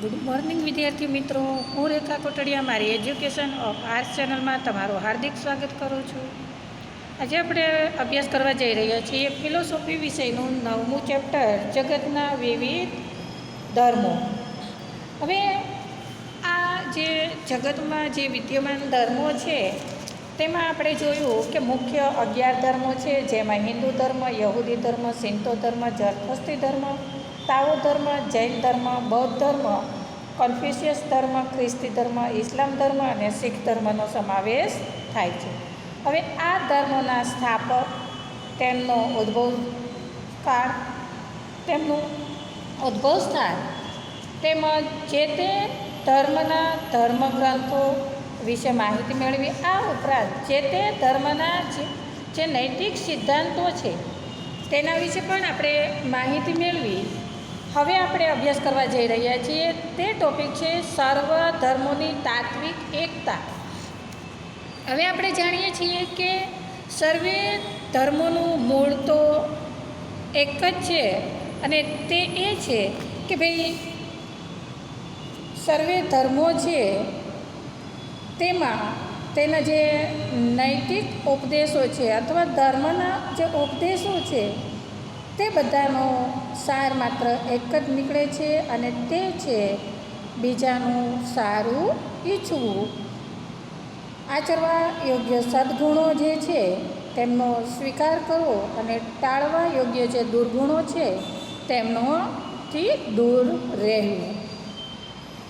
Good morning વિદ્યાર્થી મિત્રો. હું રેખા કોટડિયા મારી એજ્યુકેશન ઓફ આર્ટ્સ ચેનલમાં તમારું હાર્દિક સ્વાગત કરું છું. આજે આપણે અભ્યાસ કરવા જઈ રહ્યા છીએ ફિલોસોફી વિષયનું નવમું ચેપ્ટર જગતના વિવિધ ધર્મો. હવે આ જે જગતમાં જે વિદ્યમાન ધર્મો છે, તેમાં આપણે જોયું કે મુખ્ય અગિયાર ધર્મો છે, જેમાં હિન્દુ ધર્મ, યહૂદી ધર્મ સિંતો ધર્મ જરથસ્તી ધર્મ તાઓ ધર્મ, જૈન ધર્મ, બૌદ્ધ ધર્મ કન્ફ્યુશિયસ ધર્મ, ખ્રિસ્તી ધર્મ, ઇસ્લામ ધર્મ અને શીખ ધર્મનો સમાવેશ થાય છે. હવે આ ધર્મના સ્થાપક તેમનો ઉદ્ભવ કાળ, તેમનું ઉદ્ભવ સ્થાન તેમજ જે તે ધર્મના ધર્મગ્રંથો વિશે માહિતી મેળવી, આ ઉપરાંત જે તે ધર્મના જે નૈતિક સિદ્ધાંતો છે તેના વિશે પણ આપણે માહિતી મેળવી. હવે આપણે અભ્યાસ કરવા જઈ રહ્યા છીએ. તે ટોપિક છે સર્વ ધર્મોની તાત્વિક એકતા. હવે આપણે જાણીએ છીએ કે સર્વે ધર્મોનું મૂળ તો એક જ છે અને તે એ છે કે ભાઈ સર્વે ધર્મો છે તેમાં તેના જે નૈતિક ઉપદેશો છે અથવા ધર્મના જે ઉપદેશો છે તે બધાનો સાર માત્ર એક જ નીકળે છે અને તે છે બીજાનું સારું ઈચ્છવું. આચરવા યોગ્ય સદ્ગુણો જે છે તેમનો સ્વીકાર કરવો અને ટાળવા યોગ્ય જે દુર્ગુણો છે તેમનોથી દૂર રહેવું.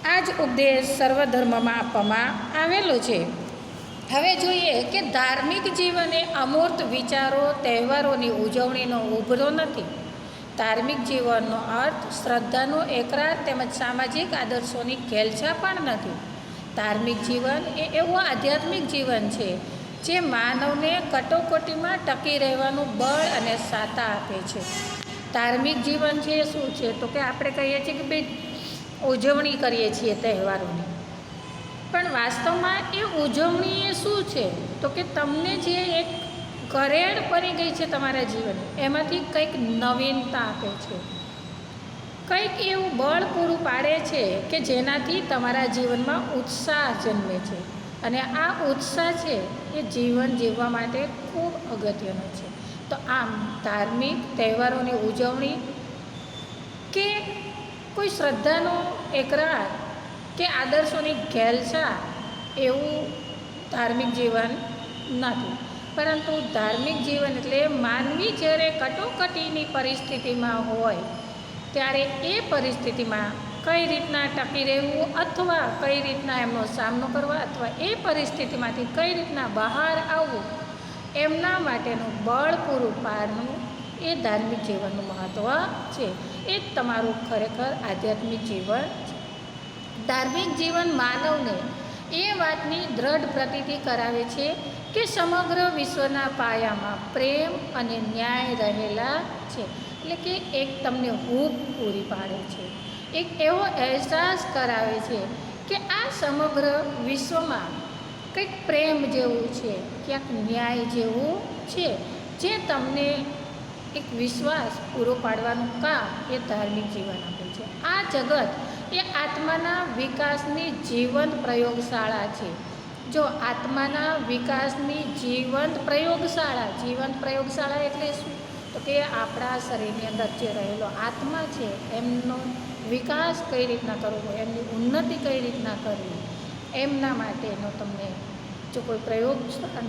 આ જ ઉપદેશ સર્વધર્મમાં આપવામાં આવેલો છે. હવે જોઈએ કે ધાર્મિક જીવન એ અમૂર્ત વિચારો, તહેવારોની ઉજવણીનો ઉભરો નથી. ધાર્મિક જીવનનો અર્થ શ્રદ્ધાનો એકરાર તેમજ સામાજિક આદર્શોની ખેલછા પણ નથી. ધાર્મિક જીવન એ એવું આધ્યાત્મિક જીવન છે જે માનવને કટોકટીમાં ટકી રહેવાનું બળ અને સાતા આપે છે. ધાર્મિક જીવન છે શું છે? તો કે આપણે કહીએ છીએ કે ભાઈ ઉજવણી કરીએ છીએ તહેવારોની. પણ વાસ્તવમાં એ ઉજવણી એ શું છે? તો કે તમને જે એક કરેડ પડી ગઈ છે તમારા જીવન, એમાંથી કંઈક નવીનતા આપે છે. કંઈક એવું બળ પૂરું પાડે છે કે જેનાથી તમારા જીવનમાં ઉત્સાહ જન્મે છે. અને આ ઉત્સાહ છે એ જીવન જીવવા માટે ખૂબ અગત્યનો છે. તો આમ ધાર્મિક તહેવારોની ઉજવણી કે કોઈ શ્રદ્ધાનો એકરાર કે આદર્શોની ઘેલછા એવું ધાર્મિક જીવન નથી. પરંતુ ધાર્મિક જીવન એટલે માનવી જ્યારે કટોકટીની પરિસ્થિતિમાં હોય, ત્યારે એ પરિસ્થિતિમાં કઈ રીતના ટકી રહેવું અથવા કઈ રીતના એમનો સામનો કરવા અથવા એ પરિસ્થિતિમાંથી કઈ રીતના બહાર આવવું, એમના માટેનું બળ પૂરું પાડવું એ ધાર્મિક જીવનનું મહત્ત્વ છે. એ જ તમારું ખરેખર આધ્યાત્મિક જીવન ધાર્મિક જીવન માનવને એ વાતની દ્રઢ પ્રતીતિ કરાવે છે કે સમગ્ર વિશ્વના પાયામાં પ્રેમ અને ન્યાય રહેલા છે. એટલે કે એક તમને હૂબ પૂરી પાડે છે. એક એવો અહેસાસ કરાવે છે કે આ સમગ્ર વિશ્વમાં કંઈક પ્રેમ જેવું છે, ક્યાંક ન્યાય જેવું છે, જે તમને એક વિશ્વાસ પૂરો પાડવાનું કામ એ ધાર્મિક જીવન આપે છે. આ જગત એ આત્માના વિકાસની જીવંત પ્રયોગશાળા છે. જો આત્માના વિકાસની જીવંત પ્રયોગશાળા જીવંત પ્રયોગશાળા એટલે શું? તો કે આપણા શરીરની અંદર જે રહેલો આત્મા છે, એમનો વિકાસ કઈ રીતના કરવો, એમની ઉન્નતિ કઈ રીતના કરવી, એમના માટેનો તમને જો કોઈ પ્રયોગ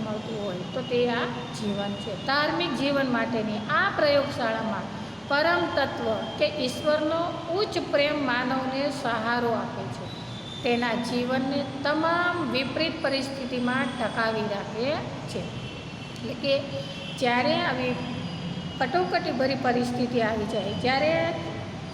મળતું હોય તો તે આ જીવન છે. ધાર્મિક જીવન માટેની આ પ્રયોગશાળામાં પરમ તત્વ કે ઈશ્વરનો ઉચ્ચ પ્રેમ માનવને સહારો આપે છે. તેના જીવનને તમામ વિપરીત પરિસ્થિતિમાં ટકાવી રાખે છે. એટલે કે જ્યારે આવી કટોકટીભરી પરિસ્થિતિ આવી જાય, જ્યારે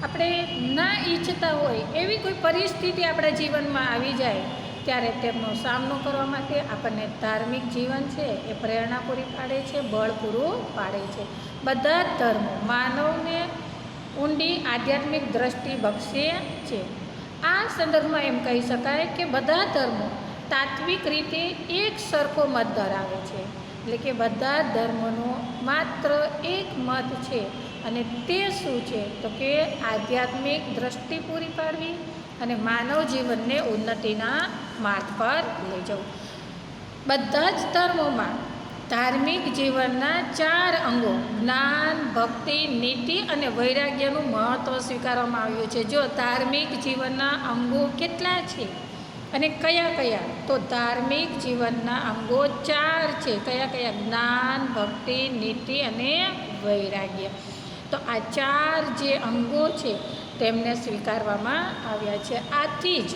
આપણે ના ઈચ્છતા હોય એવી કોઈ પરિસ્થિતિ આપણા જીવનમાં આવી જાય ત્યારે તેમનો સામનો કરવા માટે આપણને ધાર્મિક જીવન છે એ પ્રેરણા પૂરી પાડે છે, બળ પૂરું પાડે છે. બધા જ ધર્મો માનવને ઊંડી આધ્યાત્મિક દ્રષ્ટિ બક્ષે છે. આ સંદર્ભમાં એમ કહી શકાય કે બધા ધર્મો તાત્વિક રીતે એક સરખો મત ધરાવે છે. એટલે કે બધા ધર્મોનો માત્ર એક મત છે. અને તે શું છે? તો કે આધ્યાત્મિક દ્રષ્ટિ પૂરી પાડવી અને માનવ જીવનને ઉન્નતિના માર્ગ પર લઈ જવું. બધા જ ધર્મોમાં ધાર્મિક જીવનના ચાર અંગો, જ્ઞાન, ભક્તિ, નીતિ અને વૈરાગ્યનું મહત્ત્વ સ્વીકારવામાં આવ્યું છે. જો ધાર્મિક જીવનના અંગો કેટલા છે અને કયા કયા? તો ધાર્મિક જીવનના અંગો ચાર છે. કયા કયા? જ્ઞાન, ભક્તિ, નીતિ અને વૈરાગ્ય. તો આ ચાર જે અંગો છે તેમને સ્વીકારવામાં આવ્યા છે. આથી જ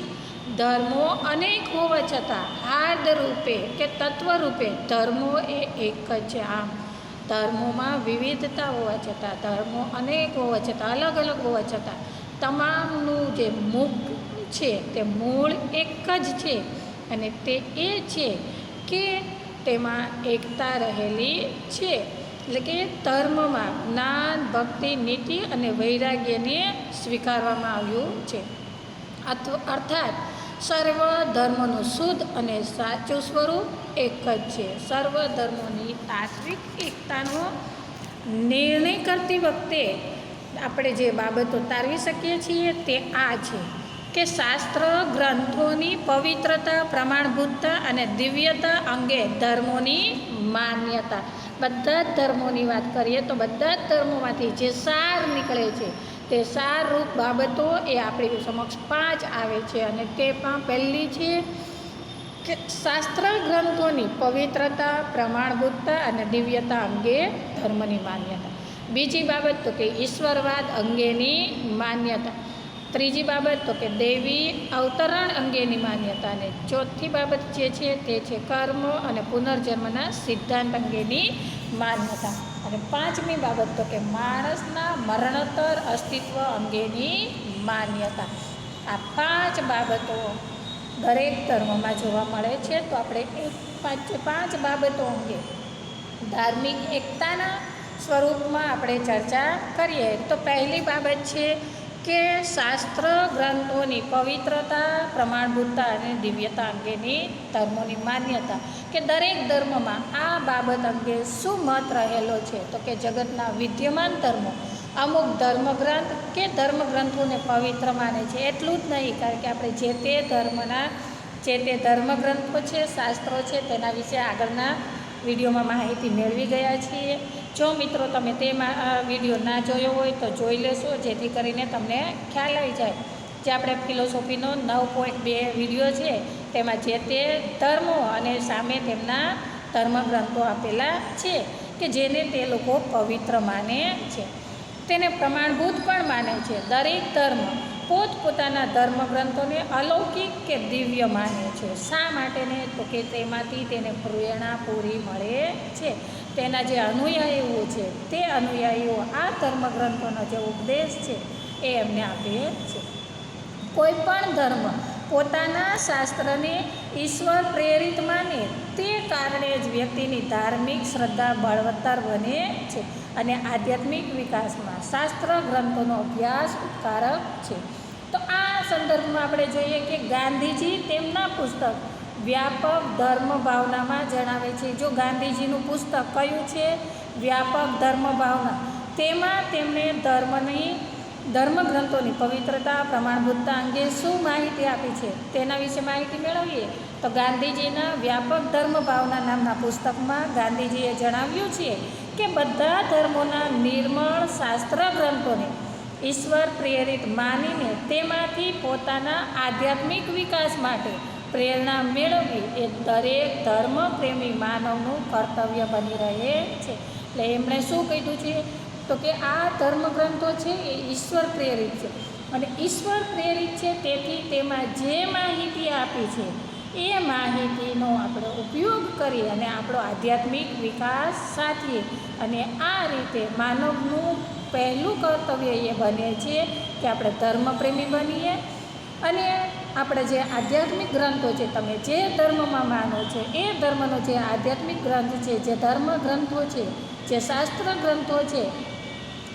ધર્મો અનેક હોવા છતાં હાર્દ રૂપે કે તત્વ રૂપે ધર્મો એ એક જ છે. આમ, ધર્મોમાં વિવિધતા હોવા છતાં, ધર્મો અનેક હોવા છતાં, અલગ અલગ હોવા છતાં, તમામનું જે મુખ છે તે મૂળ એક જ છે અને તે એ છે કે તેમાં એકતા રહેલી છે. એટલે કે ધર્મમાં જ્ઞાન, ભક્તિ, નીતિ અને વૈરાગ્યને સ્વીકારવામાં આવ્યું છે. અથવા અર્થાત સર્વ ધર્મનું શુદ્ધ અને સાચું સ્વરૂપ એક જ છે. સર્વ ધર્મોની તાત્વિક એકતાનો નિર્ણય કરતી વખતે આપણે જે બાબતો તારવી શકીએ છીએ તે આ છે કે શાસ્ત્ર ગ્રંથોની પવિત્રતા, પ્રમાણભૂતતા અને દિવ્યતા અંગે ધર્મોની માન્યતા. બધા જ ધર્મોની વાત કરીએ તો બધા જ ધર્મોમાંથી જે સાર નીકળે છે, તે સારરૂપ બાબતો એ આપણી સમક્ષ પાંચ આવે છે અને તે પણ પહેલી છે કે શાસ્ત્ર ગ્રંથોની પવિત્રતા, પ્રમાણભૂતતા અને દિવ્યતા અંગે ધર્મની માન્યતા. બીજી બાબત તો કે ઈશ્વરવાદ અંગેની માન્યતા. ત્રીજી બાબત તો કે દેવી અવતરણ અંગેની માન્યતાને ચોથી બાબત જે છે તે છે કર્મ અને પુનર્જન્મના સિદ્ધાંત અંગેની માન્યતા. અને પાંચમી બાબત તો કે માણસના મરણતર અસ્તિત્વ અંગેની માન્યતા. આ પાંચ બાબતો દરેક ધર્મમાં જોવા મળે છે. તો આપણે એક પાંચ પાંચ બાબતો અંગે ધાર્મિક એકતાના સ્વરૂપમાં આપણે ચર્ચા કરીએ. તો પહેલી બાબત છે કે શાસ્ત્ર ગ્રંથોની પવિત્રતા, પ્રમાણભૂતતા અને દિવ્યતા અંગેની ધર્મોની માન્યતા કે દરેક ધર્મમાં આ બાબત અંગે શું મત રહેલો છે? તો કે જગતના વિદ્યમાન ધર્મો, અમુક ધર્મગ્રંથ કે ધર્મગ્રંથોને પવિત્ર માને છે. એટલું જ નહીં, કારણ કે આપણે જે તે ધર્મના, જે તે ધર્મગ્રંથો છે, શાસ્ત્રો છે, તેના વિશે આગળના વિડીયોમાં માહિતી મેળવી ગયા છીએ. જો મિત્રો તમે તેમાં વીડિયો ના જોયો હોય તો જોઈ લેશો, જેથી કરીને તમને ખ્યાલ આવી જાય જે આપણે ફિલોસોફીનો નવ પોઈન્ટ બે વીડિયો છે, તેમાં જે તે ધર્મો અને સામે તેમના ધર્મગ્રંથો આપેલા છે, કે જેને તે લોકો પવિત્ર માને છે. તેને પ્રમાણભૂત પણ માને છે. દરેક ધર્મ પોતપોતાના ધર્મગ્રંથોને અલૌકિક કે દિવ્ય માને છે. શા માટેને? તો કે તેમાંથી તેને પ્રેરણા પૂરી મળે છે. તેના જે અનુયાયીઓ છે, તે અનુયાયીઓ આ ધર્મગ્રંથોનો જે ઉપદેશ છે, એ એમને આપે છે. કોઈ પણ ધર્મ પોતાના શાસ્ત્રને ઈશ્વર પ્રેરિત માને, તે કારણે જ વ્યક્તિની ધાર્મિક શ્રદ્ધા બળવત્તર બને છે. અને આધ્યાત્મિક વિકાસમાં શાસ્ત્ર ગ્રંથોનો અભ્યાસ ઉપકારક છે. સંદર્ભમાં આપણે જોઈએ કે ગાંધીજી તેમના પુસ્તક વ્યાપક ધર્મ ભાવનામાં જણાવે છે. જો ગાંધીજીનું પુસ્તક કયું છે? વ્યાપક ધર્મ ભાવના. તેમાં તેમણે ધર્મની, ધર્મગ્રંથોની પવિત્રતા, પ્રમાણભૂતતા અંગે શું માહિતી આપી છે? તેના વિશે માહિતી મેળવીએ. તો ગાંધીજીના વ્યાપક ધર્મ ભાવના નામના પુસ્તકમાં ગાંધીજીએ જણાવ્યું છે કે બધા ધર્મોના નિર્મળ શાસ્ત્ર ગ્રંથોને ઈશ્વર પ્રેરિત માનીને તેમાંથી પોતાના આધ્યાત્મિક વિકાસ માટે પ્રેરણા મેળવવી એ દરેક ધર્મ પ્રેમી માનવનું કર્તવ્ય બની રહે છે. એટલે એમણે શું કીધું છે? તો કે આ ધર્મગ્રંથો છે એ ઈશ્વર પ્રેરિત છે. અને ઈશ્વર પ્રેરિત છે તેથી તેમાં જે માહિતી આપી છે એ માહિતીનો આપણે ઉપયોગ કરી અને આપણો આધ્યાત્મિક વિકાસ સાધીએ. અને આ રીતે માનવનું પહેલું કર્તવ્ય એ બને છે કે આપણે ધર્મપ્રેમી બનીએ. અને આપણે જે આધ્યાત્મિક ગ્રંથો છે, તમે જે ધર્મમાં માનો છો, એ ધર્મનો જે આધ્યાત્મિક ગ્રંથ છે, જે ધર્મ ગ્રંથો છે, જે શાસ્ત્ર ગ્રંથો છે,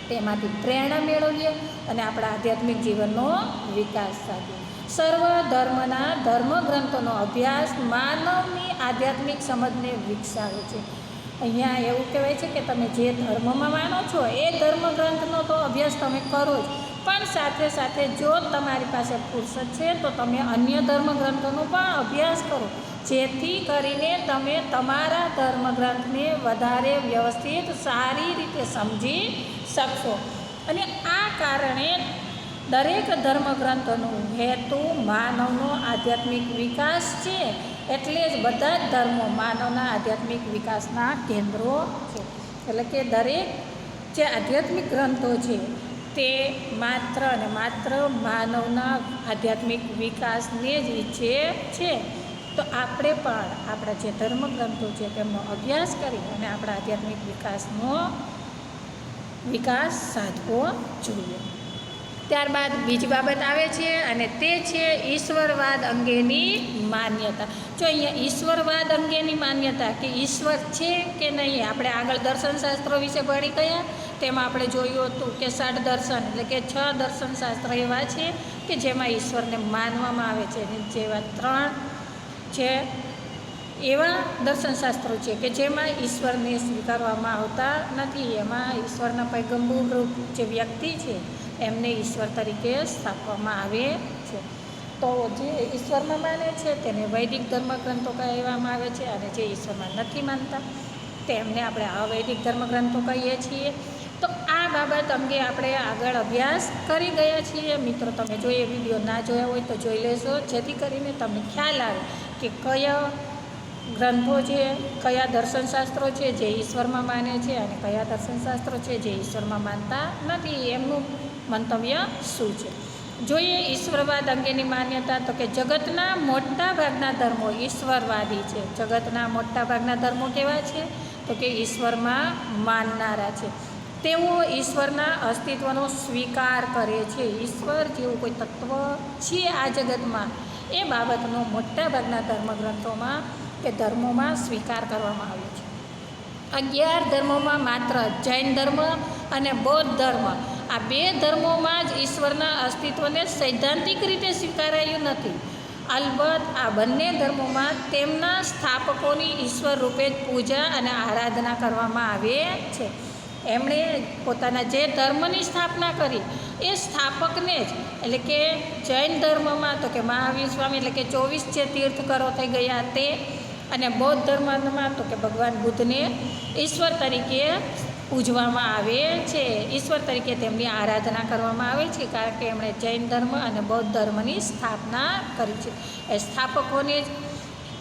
તેમાંથી પ્રેરણા મેળવીએ અને આપણા આધ્યાત્મિક જીવનનો વિકાસ સાધીએ. સર્વ ધર્મના ધર્મગ્રંથોનો અભ્યાસ માનવની આધ્યાત્મિક સમજને વિકસાવે છે. અહીંયા એવું કહેવાય છે કે તમે જે ધર્મમાં માનો છો, એ ધર્મગ્રંથનો તો અભ્યાસ તમે કરો જ. પણ સાથે સાથે જો તમારી પાસે ફુરસદ છે, તો તમે અન્ય ધર્મગ્રંથોનો પણ અભ્યાસ કરો. જેથી કરીને તમે તમારા ધર્મગ્રંથને વધારે વ્યવસ્થિત, સારી રીતે સમજી શકશો. અને આ કારણે દરેક ધર્મગ્રંથોનો હેતુ માનવનો આધ્યાત્મિક વિકાસ છે. એટલે જ બધા જ ધર્મો માનવના આધ્યાત્મિક વિકાસના કેન્દ્રો છે. એટલે કે દરેક જે આધ્યાત્મિક ગ્રંથો છે, તે માત્ર અને માત્ર માનવના આધ્યાત્મિક વિકાસને જ ઈચ્છે છે. તો આપણે પણ આપણા જે ધર્મગ્રંથો છે, તેમનો અભ્યાસ કરી અને આપણા આધ્યાત્મિક વિકાસનો વિકાસ સાધવો જોઈએ. ત્યારબાદ બીજી બાબત આવે છે અને તે છે ઈશ્વરવાદ અંગેની માન્યતા. જો અહીંયા ઈશ્વરવાદ અંગેની માન્યતા કે ઈશ્વર છે કે નહીં, આપણે આગળ દર્શનશાસ્ત્રો વિશે ભણી ગયા, તેમાં આપણે જોયું હતું કે ષડ દર્શન એટલે કે છ દર્શનશાસ્ત્ર એવા છે કે જેમાં ઈશ્વરને માનવામાં આવે છે. જેવા ત્રણ છે એવા દર્શનશાસ્ત્રો છે કે જેમાં ઈશ્વરને સ્વીકારવામાં આવતા નથી. એમાં ઈશ્વરના પૈગંબર રૂપ જે વ્યક્તિ છે એમને ઈશ્વર તરીકે સ્થાપવામાં આવે છે. તો જે ઈશ્વરમાં માને છે તેને વૈદિક ધર્મગ્રંથો કહેવામાં આવે છે અને જે ઈશ્વરમાં નથી માનતા તેમને આપણે અવૈદિક ધર્મગ્રંથો કહીએ છીએ. તો આ બાબત અંગે આપણે આગળ અભ્યાસ કરી ગયા છીએ. મિત્રો, તમે જો એ વીડિયો ના જોયા હોય તો જોઈ લેશો જેથી કરીને તમને ખ્યાલ આવે કે કયા ગ્રંથો છે, કયા દર્શનશાસ્ત્રો છે જે ઈશ્વરમાં માને છે અને કયા દર્શનશાસ્ત્રો છે જે ઈશ્વરમાં માનતા નથી. એમનું મંતવ્ય શું છે? જોઈએ ઈશ્વરવાદ અંગેની માન્યતા તો કે જગતના મોટા ભાગના ધર્મો ઈશ્વરવાદી છે. જગતના મોટા ભાગના ધર્મો કેવા છે? તો કે ઈશ્વરમાં માનનારા છે. તેઓ ઈશ્વરના અસ્તિત્વનો સ્વીકાર કરે છે. ઈશ્વર જેવું કોઈ તત્વ છે આ જગતમાં. એ બાબતનો મોટા ભાગના ધર્મગ્રંથોમાં કે ધર્મોમાં સ્વીકાર કરવામાં આવ્યો છે. અગિયાર ધર્મોમાં માત્ર જૈન ધર્મ અને બૌદ્ધ ધર્મ આ બે ધર્મોમાં જ ઈશ્વરના અસ્તિત્વને સૈદ્ધાંતિક રીતે સ્વીકારાયું નથી. અલબત્ત આ બંને ધર્મોમાં તેમના સ્થાપકોની ઈશ્વર રૂપે જ પૂજા અને આરાધના કરવામાં આવે છે. એમણે પોતાના જે ધર્મની સ્થાપના કરી, એ સ્થાપકને જ, એટલે કે જૈન ધર્મમાં, તો કે મહાવીર સ્વામી, એટલે કે ચોવીસ જે તીર્થકરો થઈ ગયા તે, અને બૌદ્ધ ધર્મમાં, તો કે ભગવાન બુદ્ધને ઈશ્વર તરીકે પૂજવામાં આવે છે. ઈશ્વર તરીકે તેમની આરાધના કરવામાં આવે છે, કારણ કે એમણે જૈન ધર્મ અને બૌદ્ધ ધર્મની સ્થાપના કરી છે. એ સ્થાપકોને જ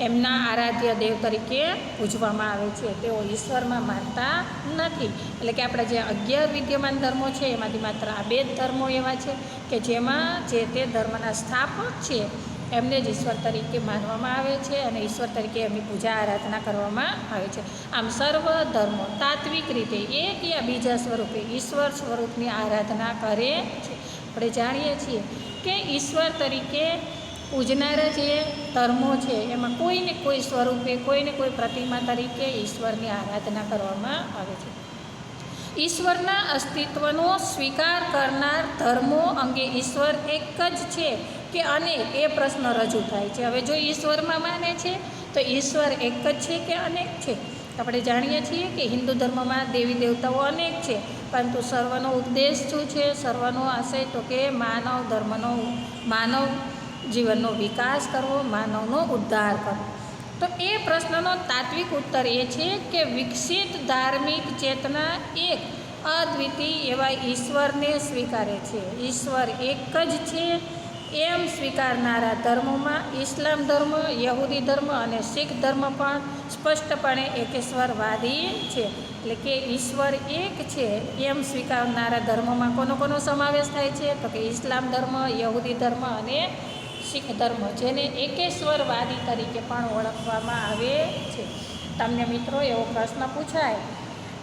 એમના આરાધ્ય દેવ તરીકે પૂજવામાં આવે છે. તેઓ ઈશ્વરમાં માનતા નથી. એટલે કે આપણા જે અગિયાર વિદ્યમાન ધર્મો છે, એમાંથી માત્ર આ બે ધર્મો એવા છે કે જેમાં જે તે ધર્મના સ્થાપક છે. એમને જ ઈશ્વર તરીકે માનવામાં આવે છે અને ઈશ્વર તરીકે એમની પૂજા આરાધના કરવામાં આવે છે. આમ સર્વ ધર્મો તાત્વિક રીતે એક યા બીજા સ્વરૂપે ઈશ્વર સ્વરૂપની આરાધના કરે છે. આપણે જાણીએ છીએ કે ઈશ્વર તરીકે પૂજનારા જે ધર્મો છે, એમાં કોઈને કોઈ સ્વરૂપે, કોઈને કોઈ પ્રતિમા તરીકે ઈશ્વરની આરાધના કરવામાં આવે છે. ઈશ્વરના અસ્તિત્વનો સ્વીકાર કરનાર ધર્મો અંગે ઈશ્વર એક જ છે. કે અનેક એ પ્રશ્ન રજૂ થાય છે. હવે જો ઈશ્વરમાં માને છે, તો ઈશ્વર એક જ છે કે અનેક છે? આપણે જાણીએ છીએ કે હિન્દુ ધર્મમાં દેવી દેવતાઓ અનેક છે, પરંતુ સર્વનો ઉપદેશ શું છે? સર્વનો આશય તો કે માનવ ધર્મનો, માનવ જીવનનો વિકાસ કરવો, માનવનો ઉદ્ધાર કરવો. તો એ પ્રશ્નનો તાત્વિક ઉત્તર એ છે કે વિકસિત ધાર્મિક ચેતના એક અદ્વિતીય એવા ઈશ્વરને સ્વીકારે છે. ઈશ્વર એક જ છે એમ સ્વીકારનારા ધર્મોમાં ઇસ્લામ ધર્મ, યહૂદી ધર્મ અને શીખ ધર્મ પણ સ્પષ્ટપણે એકેશ્વરવાદી છે. એટલે કે ઈશ્વર એક છે એમ સ્વીકારનારા ધર્મોમાં કોનો કોનો સમાવેશ થાય છે? તો કે ઇસ્લામ ધર્મ, યહૂદી ધર્મ અને શીખ ધર્મ, જેને એકેશ્વરવાદી તરીકે પણ ઓળખવામાં આવે છે. તમને મિત્રો એવો પ્રશ્ન પૂછાય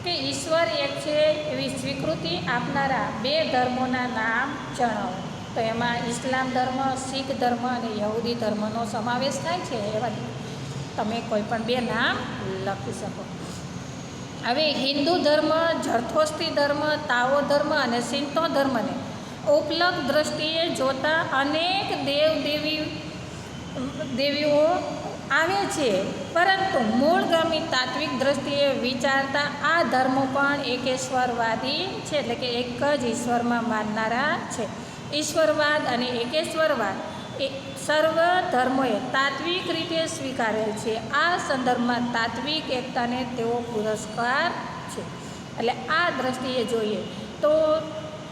કે ઈશ્વર એક છે એવી સ્વીકૃતિ આપનારા બે ધર્મોના નામ જણાવો. તો એમાં ઇસ્લામ ધર્મ, શીખ ધર્મ અને યહૂદી ધર્મનો સમાવેશ થાય છે એવા તમે કોઈ પણ બે નામ લખી શકો. હવે હિન્દુ ધર્મ, જરથોસ્તી ધર્મ તાઓ ધર્મ અને સિંતો ધર્મને ઉપલબ્ધ દ્રષ્ટિએ જોતા અનેક દેવ દેવી દેવીઓ આવે છે. પરંતુ મૂળગામી તાત્વિક દ્રષ્ટિએ વિચારતા આ ધર્મો પણ એકેશ્વરવાદી છે, એટલે કે એક જ ઈશ્વરમાં માનનારા છે. ઈશ્વરવાદ અને એકેશ્વરવાદ એ સર્વ ધર્મોએ તાત્વિક રીતે સ્વીકારેલ છે. આ સંદર્ભમાં તાત્વિક એકતાને તેઓ પુરસ્કાર છે. એટલે આ દ્રષ્ટિએ જોઈએ તો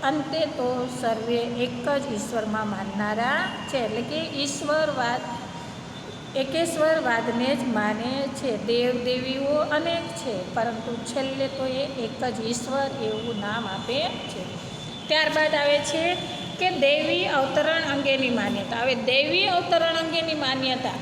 અંતે તો સર્વે એક જ ઈશ્વરમાં માનનારા છે. એટલે કે ઈશ્વરવાદ, એકેશ્વરવાદને જ માને છે. દેવ દેવીઓ અનેક છે, પરંતુ છેલ્લે તો એ એક જ ઈશ્વર એવું નામ આપે છે. ત્યારબાદ આવે છે કે દેવી અવતરણ અંગેની માન્યતા. હવે દૈવી અવતરણ અંગેની માન્યતા,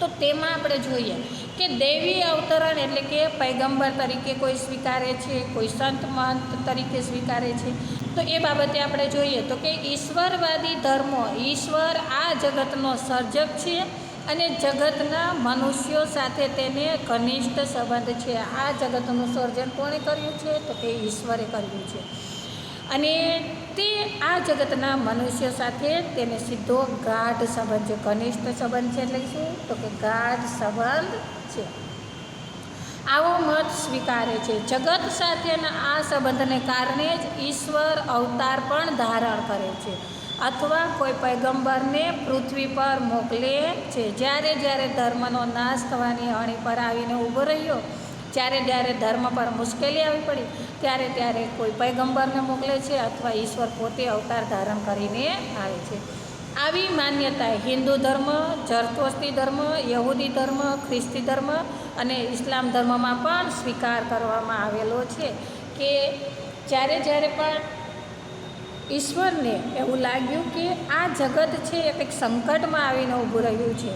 તો તેમાં આપણે જોઈએ કે દેવી અવતરણ એટલે કે પૈગંબર તરીકે કોઈ સ્વીકારે છે, કોઈ સંત મહંત તરીકે સ્વીકારે છે. તો એ બાબતે આપણે જોઈએ તો કે ઈશ્વરવાદી ધર્મો, ઈશ્વર આ જગતનો સર્જક છે અને જગતના મનુષ્યો સાથે તેને ઘનિષ્ઠ સંબંધ છે. આ જગતનું સર્જન કોણે કર્યું છે? તો કે ઈશ્વરે કર્યું છે. અને તે આ જગતના મનુષ્ય સાથે તેને સીધો ગાઢ સંબંધ છે. ઘનિષ્ઠ સંબંધ છે એટલે શું? તો કે ગાઢ સંબંધ છે. આવો મત સ્વીકારે છે. જગત સાથેના આ સંબંધને કારણે જ ઈશ્વર અવતાર પણ ધારણ કરે છે. અથવા કોઈ પૈગંબરને પૃથ્વી પર મોકલે છે. જ્યારે જ્યારે ધર્મનો નાશ થવાની અણી પર આવીને ઊભો રહ્યો જ્યારે જ્યારે ધર્મ પર મુશ્કેલી આવી પડી, ત્યારે ત્યારે કોઈ પૈગંબરને મોકલે છે અથવા ઈશ્વર પોતે અવતાર ધારણ કરીને આવે છે. આવી માન્યતા હિન્દુ ધર્મ, જરતોસ્તી ધર્મ, યહૂદી ધર્મ, ખ્રિસ્તી ધર્મ અને ઇસ્લામ ધર્મમાં પણ સ્વીકાર કરવામાં આવેલો છે કે જ્યારે જ્યારે પણ ઈશ્વરને એવું લાગ્યું કે આ જગત છે એ કંઈક સંકટમાં આવીને ઊભું રહ્યું છે,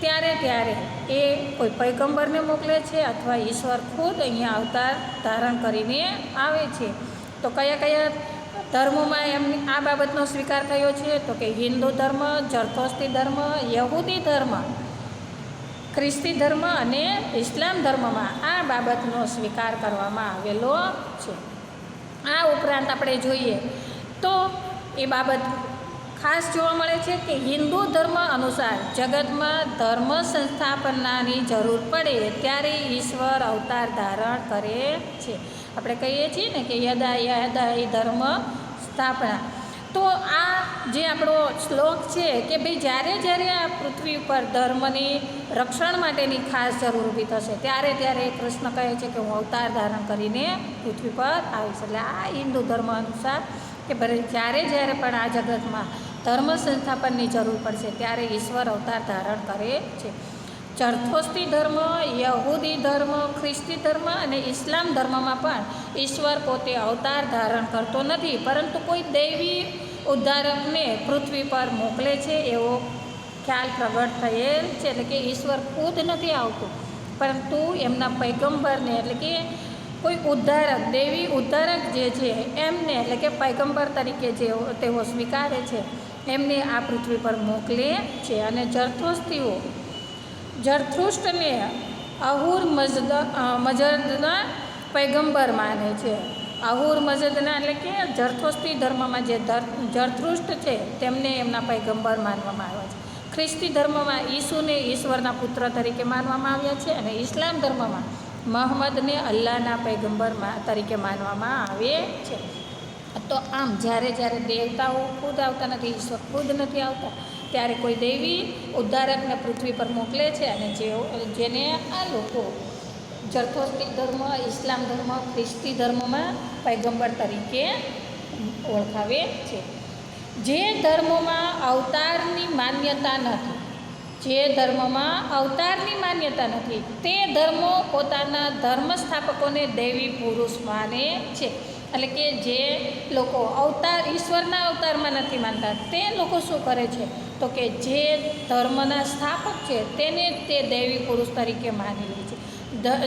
ત્યારે ત્યારે એ કોઈ પૈગંબરને મોકલે છે અથવા ઈશ્વર ખુદ અહીંયા અવતાર ધારણ કરીને આવે છે. તો કયા કયા ધર્મોમાં એમની આ બાબતનો સ્વીકાર થયો છે? તો કે હિન્દુ ધર્મ જરતોસ્તી ધર્મ, યહૂદી ધર્મ, ખ્રિસ્તી ધર્મ અને ઇસ્લામ ધર્મમાં આ બાબતનો સ્વીકાર કરવામાં આવેલો છે. આ ઉપરાંત આપણે જોઈએ તો એ બાબત ખાસ જોવા મળે છે કે હિન્દુ ધર્મ અનુસાર જગતમાં ધર્મ સંસ્થાપનાની જરૂર પડે ત્યારે ઈશ્વર અવતાર ધારણ કરે છે. આપણે કહીએ છીએ ને કે યદા યદા ધર્મ સ્થાપના. તો આ જે આપણો શ્લોક છે કે ભાઈ જ્યારે જ્યારે આ પૃથ્વી ઉપર ધર્મની રક્ષણ માટેની ખાસ જરૂર ઊભી થશે, ત્યારે ત્યારે કૃષ્ણ કહે છે કે હું અવતાર ધારણ કરીને પૃથ્વી પર આવીશ. એટલે આ હિન્દુ ધર્મ અનુસાર કે ભલે જ્યારે જ્યારે પણ આ જગતમાં ધર્મ સંસ્થાપનની જરૂર પડશે ત્યારે ઈશ્વર અવતાર ધારણ કરે છે. જરથોસ્તી ધર્મ, યહૂદી ધર્મ, ખ્રિસ્તી ધર્મ અને ઇસ્લામ ધર્મમાં પણ ઈશ્વર પોતે અવતાર ધારણ કરતો નથી. પરંતુ કોઈ દૈવી ઉદ્ધારકને પૃથ્વી પર મોકલે છે એવો ખ્યાલ પ્રગટ થયેલ છે. એટલે કે ઈશ્વર ખુદ નથી આવતું. પરંતુ એમના પૈગંબરને એટલે કે કોઈ ઉદ્ધારક, દેવી ઉદ્ધારક જે છે, એમને એટલે કે પૈગંબર તરીકે જે તેઓ સ્વીકારે છે, એમને આ પૃથ્વી પર મોકલે છે. અને જરથુસ્તીઓ, જરથુષ્ટને અહુર મજદ મજદના પૈગંબર માને છે. અહુર મજદના એટલે કે જરથોસ્તી ધર્મમાં જે જરથુષ્ટ છે, તેમને એમના પૈગંબર માનવામાં આવે છે. ખ્રિસ્તી ધર્મમાં ઈસુને ઈશ્વરના પુત્ર તરીકે માનવામાં આવ્યા છે અને ઇસ્લામ ધર્મમાં મહમ્મદને અલ્લાહના પૈગંબર તરીકે માનવામાં આવે છે. તો આમ જ્યારે જ્યારે દેવતાઓ ખુદ આવતા નથી, ઈશ્વર ખુદ નથી આવતા, ત્યારે કોઈ દેવી ઉદ્ધારકને પૃથ્વી પર મોકલે છે અને જે જેને આ લોકો જર્થોસ્ટિક ધર્મ, ઇસ્લામ ધર્મ, ખ્રિસ્તી ધર્મમાં પૈગંબર તરીકે ઓળખાવે છે. જે ધર્મોમાં અવતારની માન્યતા નથી જે ધર્મમાં અવતારની માન્યતા નથી, તે ધર્મો પોતાના ધર્મ સ્થાપકોને દેવી પુરુષ માને છે. એટલે કે જે લોકો અવતાર, ઈશ્વરના અવતારમાં નથી માનતા, તે લોકો શું કરે છે? તો કે જે ધર્મના સ્થાપક છે, તેને તે દેવી પુરુષ તરીકે માની લે છે.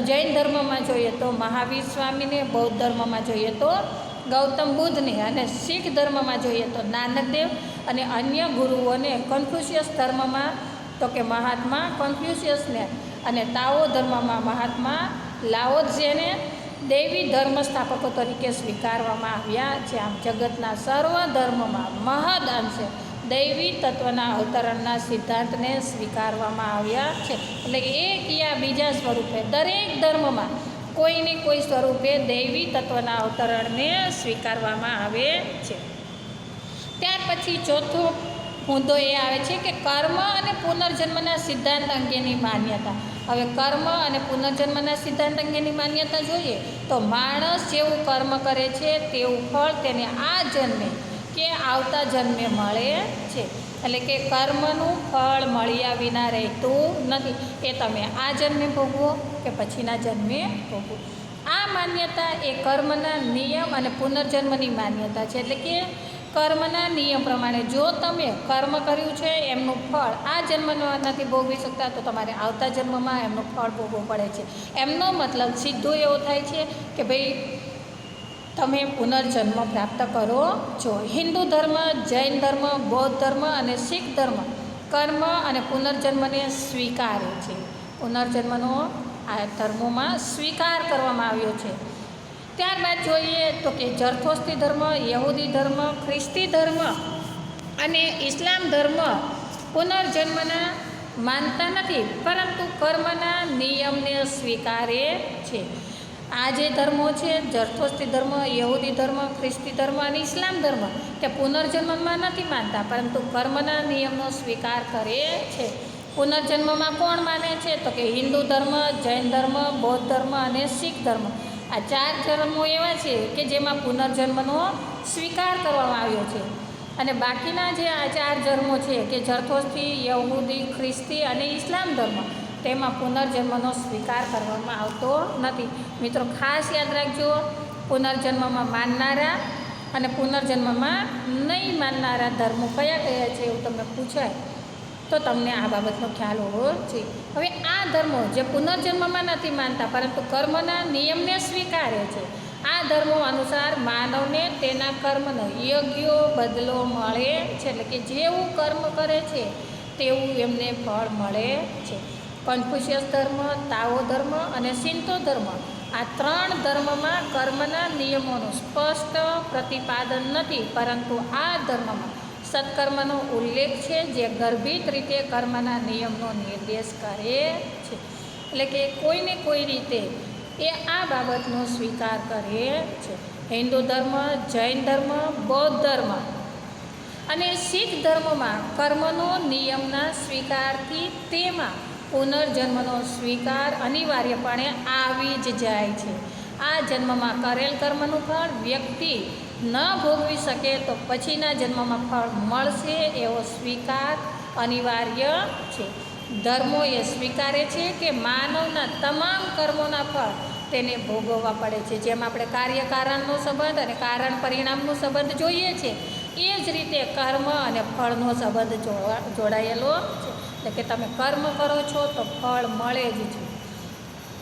જૈન ધર્મમાં જોઈએ તો મહાવીર સ્વામીને, બૌદ્ધ ધર્મમાં જોઈએ તો ગૌતમ બુદ્ધને અને શીખ ધર્મમાં જોઈએ તો નાનકદેવ અને અન્ય ગુરુઓને કન્ફ્યુશિયસ ધર્મમાં તો કે મહાત્મા કોન્ફ્યુશિયસને અને તાઓ ધર્મમાં મહાત્મા લાઓઝેને દેવી ધર્મ સ્થાપકો તરીકે સ્વીકારવામાં આવ્યા છે આમ જગતના સર્વ ધર્મમાં મહદ અંશે દૈવી તત્વના અવતરણના સિદ્ધાંતને સ્વીકારવામાં આવ્યા છે. એટલે એક યા બીજા સ્વરૂપે, દરેક ધર્મમાં કોઈને કોઈ સ્વરૂપે દૈવી તત્વના અવતરણને સ્વીકારવામાં આવે છે. ત્યાર પછી ચોથો મુદ્દો એ આવે છે કે કર્મ અને પુનર્જન્મના સિદ્ધાંત અંગેની માન્યતા. હવે કર્મ અને પુનર્જન્મના સિદ્ધાંત અંગેની માન્યતા જોઈએ તો માણસ જેવું કર્મ કરે છે તેવું ફળ તેને આ જન્મે કે આવતા જન્મે મળે છે. એટલે કે કર્મનું ફળ મળ્યા વિના રહેતું નથી. એ તમે આ જન્મે ભોગવો કે પછીના જન્મે ભોગવો. આ માન્યતા એ કર્મના નિયમ અને પુનર્જન્મની માન્યતા છે. એટલે કે કર્મના નિયમ પ્રમાણે જો તમે કર્મ કર્યું છે, એમનું ફળ આ જન્મમાં નથી ભોગવી શકતા, તો તમારે આવતા જન્મમાં એમનું ફળ ભોગવવું પડે છે. એમનો મતલબ સીધો એવો થાય છે કે ભાઈ તમે પુનર્જન્મ પ્રાપ્ત કરો છો. હિન્દુ ધર્મ, જૈન ધર્મ, બૌદ્ધ ધર્મ અને શીખ ધર્મ કર્મ અને પુનર્જન્મને સ્વીકારે છે. પુનર્જન્મનો આ ધર્મોમાં સ્વીકાર કરવામાં આવ્યો છે. ત્યારબાદ જોઈએ તો કે જરથોસ્તી ધર્મ, યહૂદી ધર્મ, ખ્રિસ્તી ધર્મ અને ઇસ્લામ ધર્મ પુનર્જન્મના માનતા નથી, પરંતુ કર્મના નિયમને સ્વીકારે છે. આ જે ધર્મો છે, જરથોસ્તી ધર્મ, યહૂદી ધર્મ, ખ્રિસ્તી ધર્મ અને ઇસ્લામ ધર્મ, તે પુનર્જન્મમાં નથી માનતા, પરંતુ કર્મના નિયમનો સ્વીકાર કરે છે. પુનર્જન્મમાં કોણ માને છે? તો કે હિન્દુ ધર્મ, જૈન ધર્મ, બૌદ્ધ ધર્મ અને શીખ ધર્મ. આ ચાર ધર્મો એવા છે કે જેમાં પુનર્જન્મનો સ્વીકાર કરવામાં આવ્યો છે. અને બાકીના જે આ ચાર ધર્મો છે કે જર્થોસ્થી યહૂદી, ખ્રિસ્તી અને ઇસ્લામ ધર્મ, તેમાં પુનર્જન્મનો સ્વીકાર કરવામાં આવતો નથી. મિત્રો, ખાસ યાદ રાખજો, પુનર્જન્મમાં માનનારા અને પુનર્જન્મમાં નહીં માનનારા ધર્મો કયા કયા છે એવું તમને પૂછાય. તો તમને આ બાબતનો ખ્યાલ હોવો જોઈએ. હવે આ ધર્મો જે પુનર્જન્મમાં નથી માનતા, પરંતુ કર્મના નિયમને સ્વીકારે છે. આ ધર્મો અનુસાર માનવને તેના કર્મનો યોગ્ય બદલો મળે છે. એટલે કે જેવું કર્મ કરે છે, તેવું એમને ફળ મળે છે. કન્ફ્યુશિયસ ધર્મ તાઓ ધર્મ અને સિંતો ધર્મ આ ત્રણ ધર્મમાં કર્મના નિયમોનું સ્પષ્ટ પ્રતિપાદન નથી. પરંતુ આ ધર્મમાં સત્કર્મનો ઉલ્લેખ છે જે ગર્ભિત રીતે કર્મના નિયમનો નિર્દેશ કરે છે. એટલે કે કોઈને કોઈ રીતે એ આ બાબતનો સ્વીકાર કરે છે. હિન્દુ ધર્મ, જૈન ધર્મ, બૌદ્ધ ધર્મ અને શીખ ધર્મમાં કર્મનો નિયમના સ્વીકારથી તેમાં પુનર્જન્મનો સ્વીકાર અનિવાર્યપણે આવી જ જાય છે. આ જન્મમાં કરેલ કર્મનું ફળ વ્યક્તિ ન ભોગવી શકે તો પછીના જન્મમાં ફળ મળશે એવો સ્વીકાર અનિવાર્ય છે. ધર્મો એ સ્વીકારે છે કે માનવના તમામ કર્મોના ફળ તેને ભોગવવા પડે છે. જેમ આપણે કાર્યકારણનો સંબંધ અને કારણ પરિણામનો સંબંધ જોઈએ છે, એ જ રીતે કર્મ અને ફળનો સંબંધ જોડાયેલો છે. એટલે કે તમે કર્મ કરો છો તો ફળ મળે જ છે.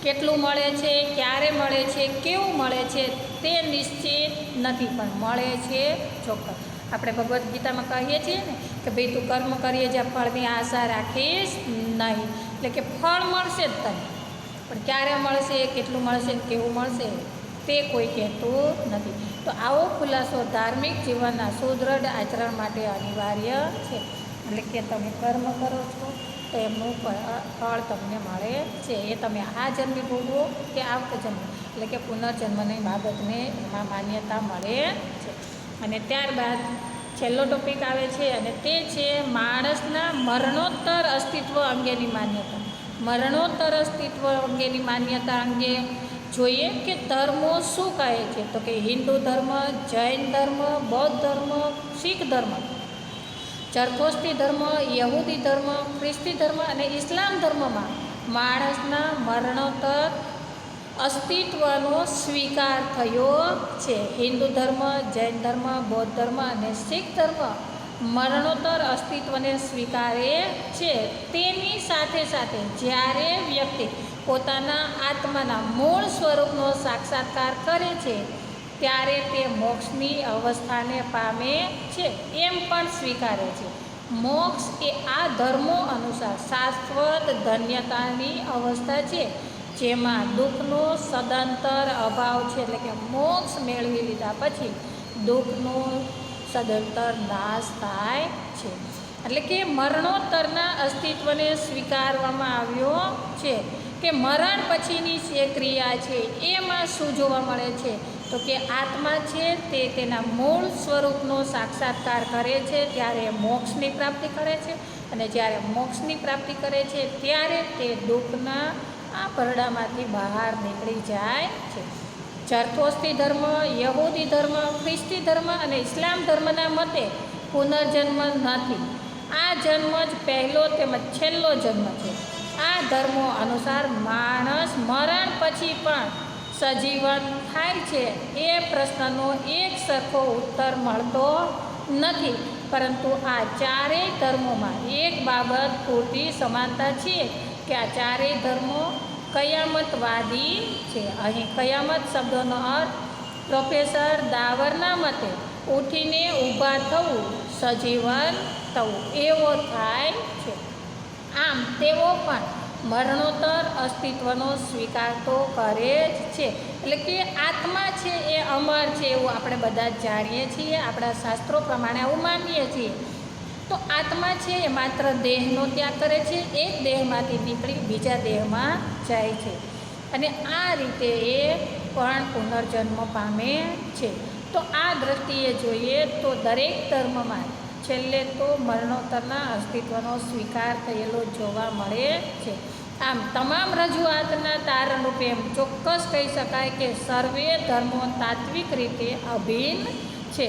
કેટલું મળે છે, ક્યારે મળે છે, કેવું મળે છે તે નિશ્ચિત નથી, પણ મળે છે ચોક્કસ. આપણે ભગવદ્ ગીતામાં કહીએ છીએ ને કે ભાઈ તું કર્મ કરીએ જ્યાં ફળની આશા રાખીશ નહીં. એટલે કે ફળ મળશે જ તને. પણ ક્યારે મળશે, કેટલું મળશે, કેવું મળશે તે કોઈ કહેતું નથી. તો આવો ખુલાસો ધાર્મિક જીવનના સુદૃઢ આચરણ માટે અનિવાર્ય છે. એટલે કે તમે કર્મ કરો છો તો એમનું ફળ તમને મળે છે. એ તમે આ જન્મે ભોગવો કે આવતા જન્મ. એટલે કે પુનર્જન્મની બાબતને એમાં માન્યતા મળે છે. અને ત્યારબાદ છેલ્લો ટોપિક આવે છે અને તે છે માણસના મરણોત્તર અસ્તિત્વ અંગેની માન્યતા. મરણોત્તર અસ્તિત્વ અંગેની માન્યતા અંગે જોઈએ કે ધર્મો શું કહે છે? તો કે હિન્દુ ધર્મ, જૈન ધર્મ, બૌદ્ધ ધર્મ, શીખ ધર્મ. જરથોસ્તી ધર્મ, યહૂદી ધર્મ, ખ્રિસ્તી ધર્મ અને ઇસ્લામ ધર્મમાં માણસના મરણોત્તર અસ્તિત્વનો સ્વીકાર થયો છે. હિન્દુ ધર્મ, જૈન ધર્મ, બૌદ્ધ ધર્મ અને શીખ ધર્મ મરણોત્તર અસ્તિત્વને સ્વીકારે છે. તેની સાથે સાથે જ્યારે વ્યક્તિ પોતાના આત્માના મૂળ સ્વરૂપનો સાક્ષાત્કાર કરે છે ત્યારે તે મોક્ષની અવસ્થાને પામે છે. એમ પણ સ્વીકારે છે. મોક્ષ એ આ ધર્મો અનુસાર શાશ્વત ધન્યતાની અવસ્થા છે. જેમાં દુઃખનો સદંતર અભાવ છે. એટલે કે મોક્ષ મેળવી લીધા પછી દુઃખનો સદંતર નાશ થાય છે. એટલે કે મરણોત્તરના અસ્તિત્વને સ્વીકારવામાં આવ્યો છે કે મરણ પછીની જે ક્રિયા છે, એમાં શું જોવા મળે છે? તો કે આત્મા છે તે તેના મૂળ સ્વરૂપનો સાક્ષાત્કાર કરે છે, ત્યારે મોક્ષની પ્રાપ્તિ કરે છે અને જ્યારે મોક્ષની પ્રાપ્તિ કરે છે, ત્યારે તે દુઃખના આ પરડામાંથી બહાર નીકળી જાય છે. જરથોસ્તી ધર્મ, યહૂદી ધર્મ, ખ્રિસ્તી ધર્મ અને ઇસ્લામ ધર્મના મતે પુનર્જન્મ નથી. આ જન્મ જ પહેલો તેમજ છેલ્લો જન્મ છે. આ ધર્મો અનુસાર માણસ મરણ પછી પણ સજીવન થાય છે, એ પ્રશ્નનો એક સરખો ઉત્તર મળતો નથી. પરંતુ આ ચારેય ધર્મોમાં એક બાબત પૂરતી સમાનતા છે કે આ ચારેય ધર્મો કયામતવાદી છે. અહીં કયામત શબ્દનો અર્થ પ્રોફેસર દાવરના મતે ઉઠીને ઊભા થવું, સજીવન થવું એવો થાય છે. આમ તેઓ પણ મરણોત્તર અસ્તિત્વનો સ્વીકાર તો કરે જ છે. એટલે કે આત્મા છે એ અમર છે એવું આપણે બધા જાણીએ છીએ, આપણા શાસ્ત્રો પ્રમાણે આવું માનીએ છીએ. તો આત્મા છે એ માત્ર દેહનો ત્યાગ કરે છે એક દેહમાંથી નીકળી બીજા દેહમાં જાય છે. અને આ રીતે એ પણ પુનર્જન્મ પામે છે. તો આ દ્રષ્ટિએ જોઈએ તો દરેક ધર્મમાં છેલ્લે તો મરણોત્તરના અસ્તિત્વનો સ્વીકાર થયેલો જોવા મળે છે. આમ તમામ રજૂઆતના તારણરૂપે એમ ચોક્કસ કહી શકાય કે સર્વે ધર્મો તાત્વિક રીતે અભિન્ન છે.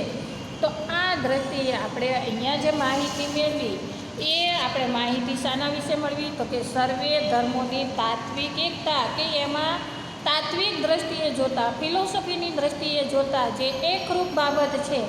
તો આ દ્રષ્ટિએ આપણે અહીંયા જે માહિતી મેળવી, એ આપણે માહિતી શાના વિશે મળવી? તો કે સર્વે ધર્મોની તાત્વિક એકતા કે એમાં તાત્વિક દ્રષ્ટિએ જોતા, ફિલોસોફીની દ્રષ્ટિએ જોતા જે એકરૂપ બાબત છે